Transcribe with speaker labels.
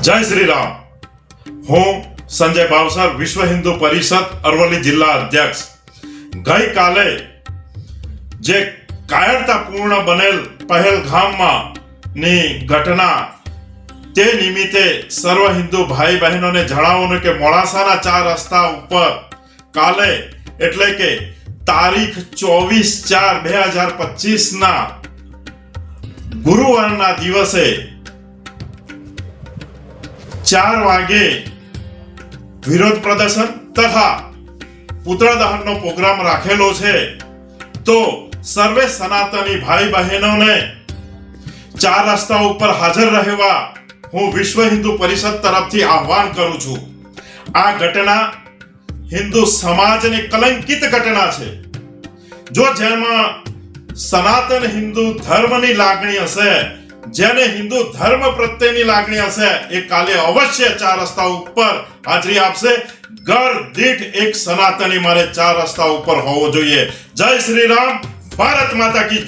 Speaker 1: જય શ્રી રામ હું સંજય બાવસર, વિશ્વ હિન્દુ પરિષદ, અરવલ્લી જિલ્લા અધ્યક્ષ. ગઈકાલે જે કાયરતાપૂર્ણ બનેલ પહેલગામમાં ની ઘટના, તે નિમિત્તે સર્વ હિન્દુ ભાઈ બહેનોને જણાવવાનું કે મોડાસાના ચાર રસ્તા ઉપર કાલે એટલે કે તારીખ ચોવીસ ચાર બે હજાર પચીસના ગુરુવારના દિવસે ચાર વાગે વિરોધ પ્રદર્શન તથા પુતળા દહનનો પ્રોગ્રામ રાખેલો છે. તો સર્વે સનાતની ભાઈ બહેનોને ચાર રસ્તા ઉપર હાજર રહેવા હું વિશ્વ હિન્દુ પરિષદ તરફથી આહવાન કરું છું. આ ઘટના હિન્દુ સમાજની કલંકિત ઘટના છે. જો જેમાં સનાતન હિન્દુ ધર્મની લાગણી હશે જેને હિન્દુ ધર્મ પ્રત્યેની લાગણી હશે, એ કાલે અવશ્ય ચાર રસ્તા ઉપર હાજરી આપશે. ઘર, દીઠ એક સનાતની મારે ચાર રસ્તા ઉપર હોવો જોઈએ. જય શ્રી રામ. ભારત માતા કી